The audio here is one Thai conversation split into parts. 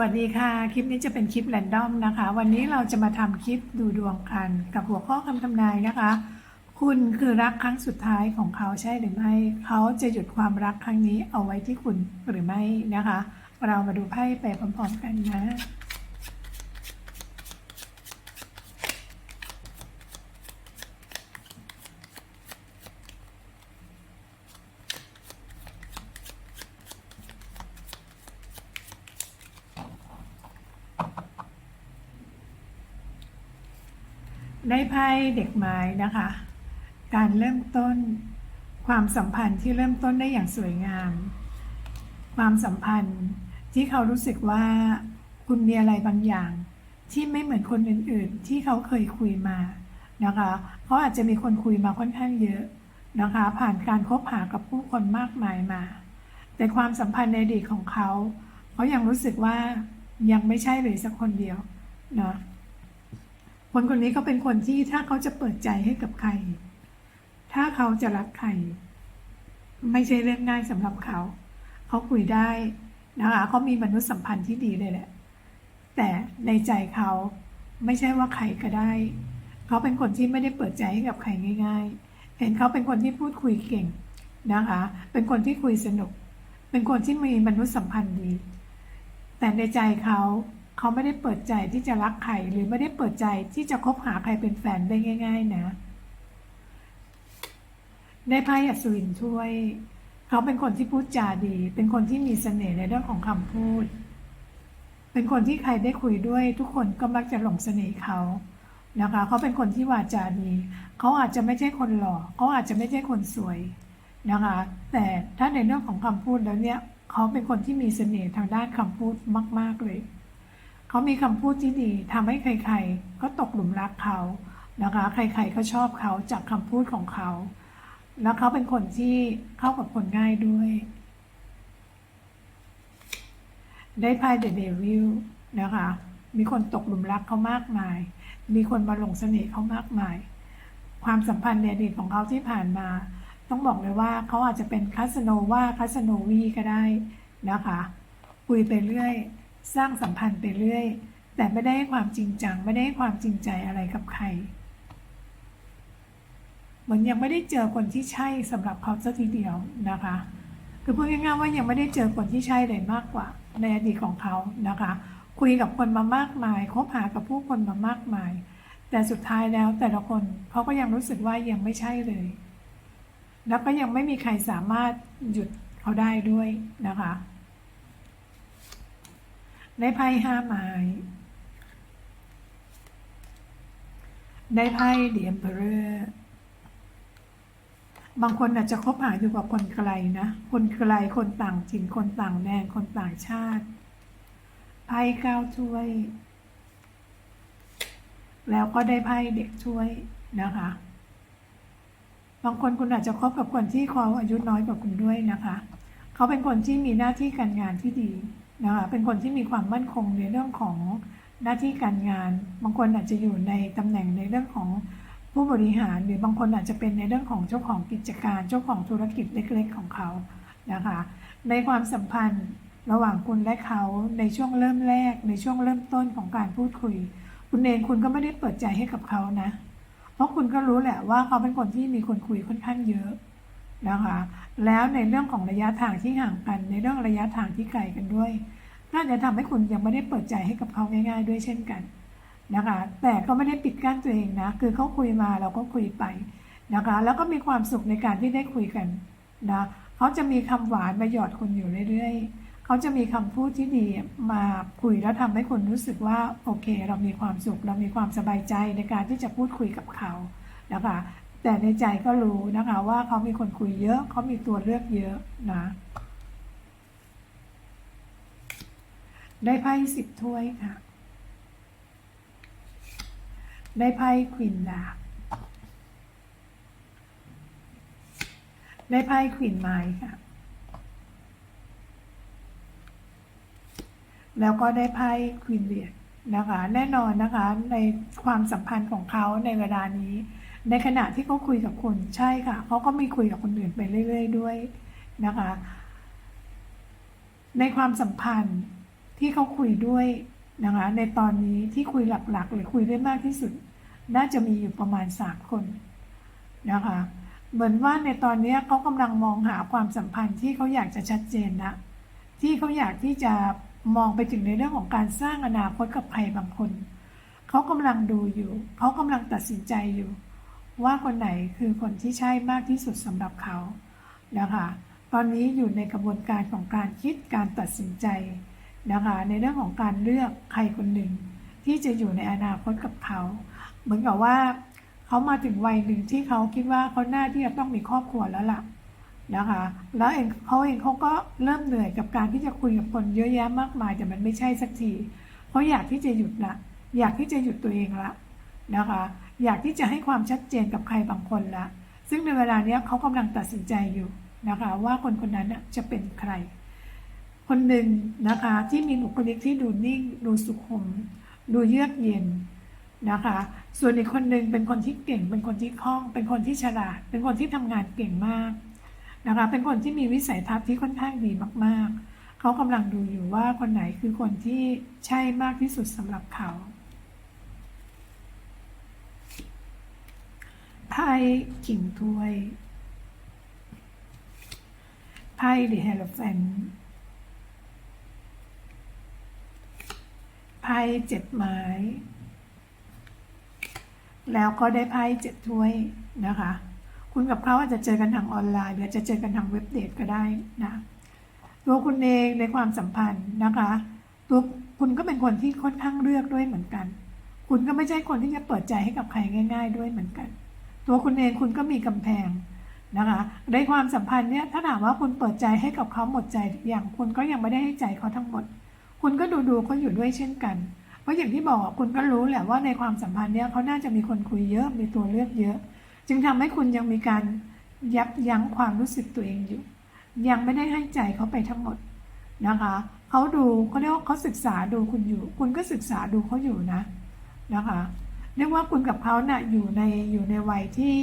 วัสดีค่ะ คลิปนี้จะเป็นคลิปแรนดอมนะคะ วันนี้เราจะมาทำคลิปดูดวงกัน กับหัวข้อคำทำนายนะคะ คุณคือรักครั้งสุดท้ายของเขาใช่หรือไม่ เขาจะหยุดความรักครั้งนี้เอาไว้ที่คุณหรือไม่นะคะ เรามาดูไพ่ไปพร้อมๆกันนะ ได้ไพ่เด็กไม้นะคะ การเริ่มต้นความสัมพันธ์ที่เริ่มต้นได้อย่างสวยงาม ความสัมพันธ์ที่เขารู้สึกว่าคุณมีอะไรบางอย่าง ที่ไม่เหมือนคนอื่น ๆ ที่เขาเคยคุยมานะคะเขาอาจจะมีคนคุยมาค่อนข้างเยอะนะคะ ผ่านการคบหากับผู้คนมากมายมา แต่ความสัมพันธ์ในอดีตของเขาเขายังรู้สึกว่ายังไม่ใช่เลยสักคนเดียวเนาะ คนคนนี้เขาเป็นคนที่ถ้าเขาจะเปิดใจให้กับใคร ถ้าเขาจะรักใคร ไม่ใช่เรื่องง่ายสำหรับเขา เขาคุยได้นะคะเขามีมนุษยสัมพันธ์ที่ดีเลยแหละ แต่ในใจเขาไม่ใช่ว่าใครก็ได้ เขาเป็นคนที่ไม่ได้เปิดใจให้กับใครง่าย ๆ เห็นเขาเป็นคนที่พูดคุยเก่งนะคะ เป็นคนที่คุยสนุก เป็นคนที่มีมนุษยสัมพันธ์ดี แต่ในใจเขา เขาไม่ได้เปิดใจที่จะรักใครหรือไม่ได้เปิดใจที่จะคบหาใครเป็นแฟนได้ง่าย ๆ นะ ได้ไพ่อัศวินช่วย เขาเป็นคนที่พูดจาดี เป็นคนที่มีเสน่ห์ในเรื่องของคำพูด เป็นคนที่ใครได้คุยด้วย ทุกคนก็มักจะหลงเสน่ห์เขานะคะเขาเป็นคนที่วาจาดีเขาอาจจะไม่ใช่คนหล่อเขาอาจจะไม่ใช่คนสวยนะคะ แต่ถ้าในเรื่องของคำพูดแล้วเนี่ยเขาเป็นคนที่มีเสน่ห์ทางด้านคำพูดมาก ๆเลย เขามีคำพูดที่ดีทำให้ใครๆ ก็ตกหลุมรักเขานะคะ ใครๆก็ชอบเขาจากคำพูดของเขา แล้วเขาเป็นคนที่เข้ากับคนง่ายด้วย ได้ไพ่เดอะเดวิลนะคะ มีคนตกหลุมรักเขามากมาย มีคนมาหลงเสน่ห์เขามากมาย ความสัมพันธ์ในอดีตของเขาที่ผ่านมา ต้องบอกเลยว่าเขาอาจจะเป็นคาสโนวาคาสโนวีก็ได้นะคะ คุยไปเรื่อย สร้างสัมพันธ์ไปเรื่อย แต่ไม่ได้ให้ความจริงจัง ไม่ได้ให้ความจริงใจอะไรกับใคร เหมือนยังไม่ได้เจอคนที่ใช่สำหรับเขาสักทีเดียวนะคะ คือพูดง่ายๆว่ายังไม่ได้เจอคนที่ใช่เลยมากกว่า ในอดีตของเขานะคะ คุยกับคนมามากมายคบหากับผู้คนมามากมาย แต่สุดท้ายแล้วแต่ละคนเขาก็ยังรู้สึกว่ายังไม่ใช่เลย แล้วก็ยังไม่มีใครสามารถหยุดเขาได้ด้วยนะคะ ได้ไพ่ห้าไม้ได้ไพ่เดียมเพอร์บางคนอาจจะคบหาอยู่กับคนไกลนะ คนไกล คนต่างถิ่น คนต่างแดน คนต่างชาติ ไพ่เก้าถ้วย แล้วก็ได้ไพ่เด็กช่วยนะคะ บางคนคุณอาจจะคบกับคนที่เขาอายุน้อยกว่าคุณด้วยนะคะ เขาเป็นคนที่มีหน้าที่การงานที่ดี นะคะเป็นคนที่มีความมั่นคงในเรื่องของหน้าที่การงาน บางคนอาจจะอยู่ในตำแหน่งในเรื่องของผู้บริหาร หรือบางคนอาจจะเป็นในเรื่องของเจ้าของกิจการ เจ้าของธุรกิจเล็ก ๆ ของเขานะคะ ในความสัมพันธ์ระหว่างคุณและเขาในช่วงเริ่มแรก ในช่วงเริ่มต้นของการพูดคุย คุณเองคุณก็ไม่ได้เปิดใจให้กับเขานะ เพราะคุณก็รู้แหละว่าเขาเป็นคนที่มีคนคุยค่อนข้างเยอะ นะคะแล้วในเรื่องของระยะทางที่ห่างกัน ในเรื่องระยะทางที่ไกลกันด้วยน่าจะทำให้คุณยังไม่ได้เปิดใจให้กับเขาง่าย ๆ ด้วยเช่นกันนะคะแต่ก็ไม่ได้ปิดกั้นตัวเองนะ คือเขาคุยมาเราก็คุยไปนะคะแล้วก็มีความสุขในการที่ได้คุยกันนะเขาจะมีคำหวานมาหยอดคุณอยู่เรื่อย ๆ เขาจะมีคำพูดที่ดีมาคุยแล้วทำให้คุณรู้สึกว่าโอเค เรามีความสุข เรามีความสบายใจในการที่จะพูดคุยกับเขานะคะ แต่ในใจก็รู้นะคะว่าเขามีคนคุยเยอะ เขามีตัวเลือกเยอะนะ ได้ไพ่สิบถ้วยค่ะ ได้ไพ่ควินดาบได้ไพ่ควินไม้ค่ะ แล้วก็ได้ไพ่ควีนเบียดนะคะ แน่นอนนะคะในความสัมพันธ์ของเขาในเวลานี้ ในขณะที่เขาคุยกับคุณใช่ค่ะเขาก็มีคุยกับคนอื่นไปเรื่อย ๆ ด้วยนะคะ ในความสัมพันธ์ที่เขาคุยด้วยนะคะในตอนนี้ที่คุยหลักๆ หรือคุยได้มากที่สุด น่าจะมีอยู่ประมาณสามคนนะคะ เหมือนว่าในตอนนี้เขากำลังมองหาความสัมพันธ์ที่เขาอยากจะชัดเจนนะที่เขาอยากที่จะมองไปถึงในเรื่องของการสร้างอนาคตกับใครบางคน เขากำลังดูอยู่ เขากำลังตัดสินใจอยู่ ว่าคนไหนคือคนที่ใช่มากที่สุดสำหรับเขานะคะตอนนี้อยู่ในกระบวนการของการคิดการตัดสินใจนะคะในเรื่องของการเลือกใครคนหนึ่ง ที่จะอยู่ในอนาคตกับเขา เหมือนกับว่าเขามาถึงวัยหนึ่งที่เขาคิดว่าเขาหน้าที่จะต้องมีครอบครัวแล้วล่ะนะคะแล้วเองเขาเองเขาก็เริ่มเหนื่อยกับการที่จะคุยกับคนเยอะแยะมากมายแต่มันไม่ใช่สักทีเขาอยากที่จะหยุดละ อยากที่จะหยุดตัวเองละนะคะ อยากที่จะให้ความชัดเจนกับใครบางคนละ ซึ่งในเวลาเนี้ยเขากำลังตัดสินใจอยู่นะคะว่าคนคนนั้นน่ะจะเป็นใคร คนหนึ่งนะคะที่มีบุคลิกที่ดูนิ่ง ดูสุขุม ดูเยือกเย็นนะคะ ส่วนอีกคนหนึ่งเป็นคนที่เก่ง เป็นคนที่คล่อง เป็นคนที่ฉลาด เป็นคนที่ทำงานเก่งมากนะคะ เป็นคนที่มีวิสัยทัศน์ที่ค่อนข้างดีมาก ๆ เขากำลังดูอยู่ว่าคนไหนคือคนที่ใช่มากที่สุดสำหรับเขา ไพ่กิ่งถ้วย ไพ่เดอะเฮลแฟนไพ่เจ็ดไม้ แล้วก็ได้ไพ่เจ็ดถ้วยนะคะ คุณกับเขาอาจจะเจอกันทางออนไลน์ หรืออจจะเจอกันทางเว็บเดทก็ได้นะ ตัวคุณเองในความสัมพันธ์นะคะตัวคุณก็เป็นคนที่ค่อนข้างเลือกด้วยเหมือนกัน คุณก็ไม่ใช่คนที่จะเปิดใจให้กับใครง่าย ๆ ด้วยเหมือนกัน ตัวคุณเองคุณก็มีกำแพงนะคะในความสัมพันธ์เนี่ยถ้าถามว่าคุณเปิดใจให้กับเขาหมดใจทุกอย่างคุณก็ยังไม่ได้ให้ใจเขาทั้งหมด คุณก็ดูดูเขาอยู่ด้วยเช่นกัน เพราะอย่างที่บอกคุณก็รู้แหละว่าในความสัมพันธ์เนี่ยเขาน่าจะมีคนคุยเยอะมีตัวเลือกเยอะ จึงทำให้คุณยังมีการยับยั้งความรู้สึกตัวเองอยู่ ยังไม่ได้ให้ใจเขาไปทั้งหมดนะคะเขาดูเขาเรียกว่าเขาศึกษาดูคุณอยู่ คุณก็ศึกษาดูเขาอยู่นะนะคะ เรียกว่าคุณกับเขาเนะ่ะอยู่ในอยู่ในวัยที่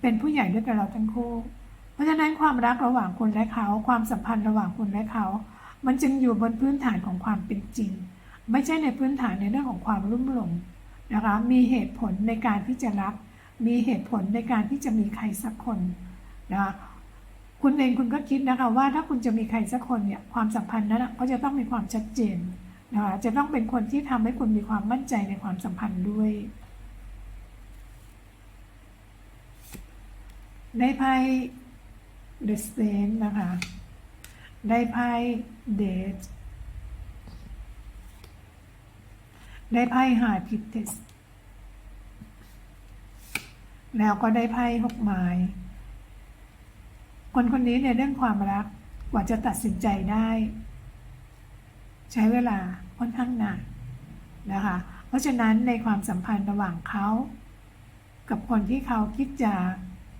เป็นผู้ใหญ่ด้วยกันเราทั้งคู่ เพราะฉะนั้นความรักระหว่างคุณและเขา ความสัมพันธ์ระหว่างคุณและเขา มันจึงอยู่บนพื้นฐานของความเป็นจริง ไม่ใช่ในพื้นฐานในเรื่องของความรุ่มหลงนะคะมีเหตุผลในการที่จะรัก มีเหตุผลในการที่จะมีใครสักคนนะคะคุณเองคุณก็คิดนะคะว่าถ้าคุณจะมีใครสักคนเนี่ยความสัมพันธ์นั้นก็จะต้องมีความชัดเจน นะคะจะต้องเป็นคนที่ทำให้คุณมีความมั่นใจในความสัมพันธ์ด้วย ได้ไพ่ The Saint นะคะ ได้ไพ่ Date ได้ไพ่ High p i t e s แล้วก็ได้ไพ่หกไม้คนคนนี้ในเรื่องความรักกว่าจะตัดสินใจได้ ใช้เวลา ค่อนข้างนานนะคะ เพราะฉะนั้นในความสัมพันธ์ระหว่างเขากับคนที่เขาคิดจะ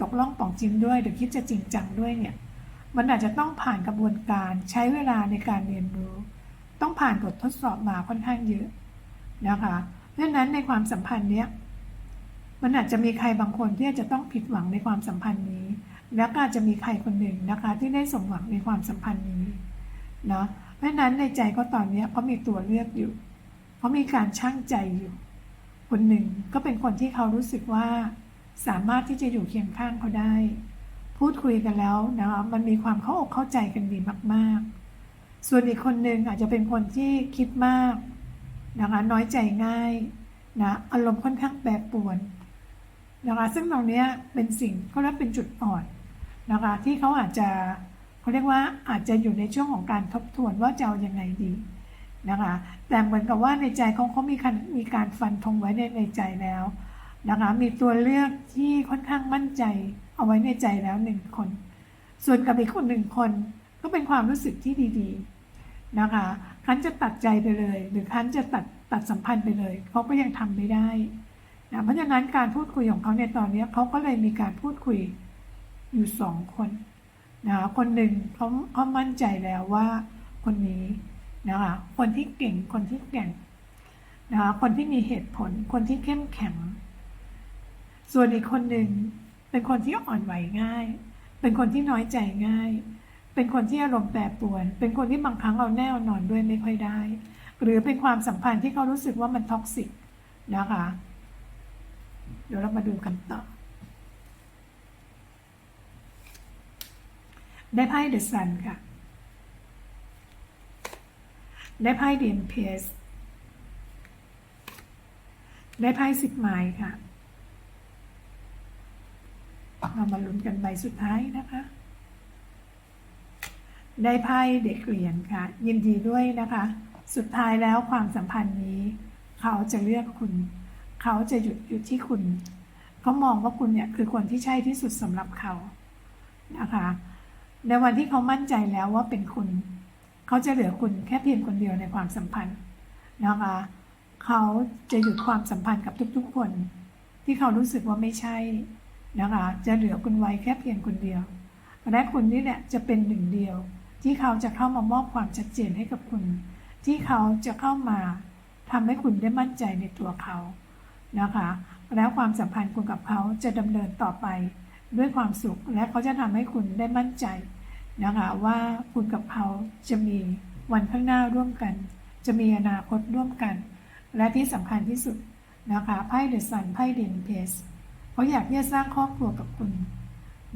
ตกล่องป่องจริงด้วยหรือคิดจะจริงจังด้วยเนี่ย มันอาจจะต้องผ่านกระบวนการใช้เวลาในการเรียนรู้ ต้องผ่านบททดสอบมาค่อนข้างเยอะนะคะเพราะฉะนั้นในความสัมพันธ์เนี้ยมันอาจจะมีใครบางคนที่อาจจะต้องผิดหวังในความสัมพันธ์นี้ แล้วก็อาจจะมีใครคนหนึ่งนะคะที่ได้สมหวังในความสัมพันธ์นี้เนาะ เพราะนั้นในใจก็ตอนนี้เขามีตัวเลือกอยู่เขามีการช่างใจอยู่ คนหนึ่งก็เป็นคนที่เขารู้สึกว่า สามารถที่จะอยู่เคียงข้างเขาได้ พูดคุยกันแล้วนะคะมันมีความเข้าอกเข้าใจกันดีมากๆ ส่วนอีกคนหนึ่งอาจจะเป็นคนที่คิดมากนะคะน้อยใจง่ายนะอารมณ์ค่อนข้างแปรปรวนนะคะซึ่งตรงนี้เป็นสิ่งเขาเรียกเป็นจุดอ่อนนะคะที่เขาอาจจะ เขาเรียกว่าอาจจะอยู่ในช่วงของการทบทวนว่าจะเอาอยังไงดีนะคะแต่เหมือนกับว่าในใจเขาเขามีการมีการฟันธงไว้ในในใจแล้วนะคะมีตัวเลือกที่ค่อนข้างมั่นใจเอาไว้ในใจแล้วหนึ่งคน ส่วนกับอีกคนหนึ่งคนก็เป็นความรู้สึกที่ดีๆนะคะคันจะตัดใจไปเลย หรือคันจะตัดตัดสัมพันธ์ไปเลยเขาก็ยังทำไม่ได้นะเพราะฉะนั้นการพูดคุยของเขาในตอนนี้เขาก็เลยมีการพูดคุยอยู่สองคน นะคนหนึ่งเขาเขามั่นใจแล้วว่าคนนี้นะคะคนที่เก่งคนที่แก่งนะคะคนที่มีเหตุผลคนที่เข้มแข็ง ส่วนอีกคนหนึ่งเป็นคนที่อ่อนไหวง่าย เป็นคนที่น้อยใจง่าย เป็นคนที่อารมณ์แปรปรวน เป็นคนที่บางครั้งเอาแน่เอานอนด้วยไม่ค่อยได้ หรือเป็นความสัมพันธ์ที่เขารู้สึกว่ามันท็อกซิกนะคะ เดี๋ยวเรามาดูกันต่อ ได้ไพ่เดอะซันค่ะ ได้ไพ่เดียนเพสได้ไพ่สิบไม้ค่ะ เรามาลุ้นกันใบสุดท้ายนะคะ ได้ไพ่เด็กเหรียญค่ะ ยินดีด้วยนะคะ สุดท้ายแล้วความสัมพันธ์นี้ เขาจะเลือกคุณ เขาจะหยุดอยู่ที่คุณ เขามองว่าคุณเนี่ยคือคนที่ใช่ที่สุดสำหรับเขานะคะ ในวันที่เขามั่นใจแล้วว่าเป็นคุณ เขาจะเหลือคุณแค่เพียงคนเดียวในความสัมพันธ์นะคะเขาจะหยุดความสัมพันธ์กับทุกๆคน ที่เขารู้สึกว่าไม่ใช่นะคะจะเหลือคุณไว้แค่เพียงคนเดียวและคุณนี่แหละจะเป็นหนึ่งเดียว ที่เขาจะเข้ามามอบความชัดเจนให้กับคุณ ที่เขาจะเข้ามาทำให้คุณได้มั่นใจในตัวเขานะคะแล้วความสัมพันธ์คุณกับเขาจะดำเนินต่อไป ด้วยความสุข และเขาจะทำให้คุณได้มั่นใจนะคะว่าคุณกับเขาจะมีวันข้างหน้าร่วมกัน จะมีอนาคตร่วมกัน และที่สำคัญที่สุดนะคะไพ่เดอะซันไพ่เดนเพสเขาอยากที่จะสร้างครอบครัวกับคุณ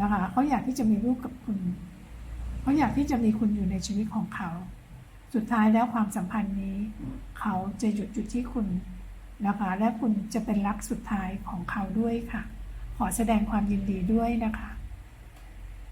นะคะเขาอยากที่จะมีลูกกับคุณเขาอยากที่จะมีคุณอยู่ในชีวิตของเขา สุดท้ายแล้วความสัมพันธ์นี้ เขาจะหยุดอยู่ที่คุณนะคะและคุณจะเป็นรักสุดท้ายของเขาด้วยค่ะ ขอแสดงความยินดีด้วยนะคะ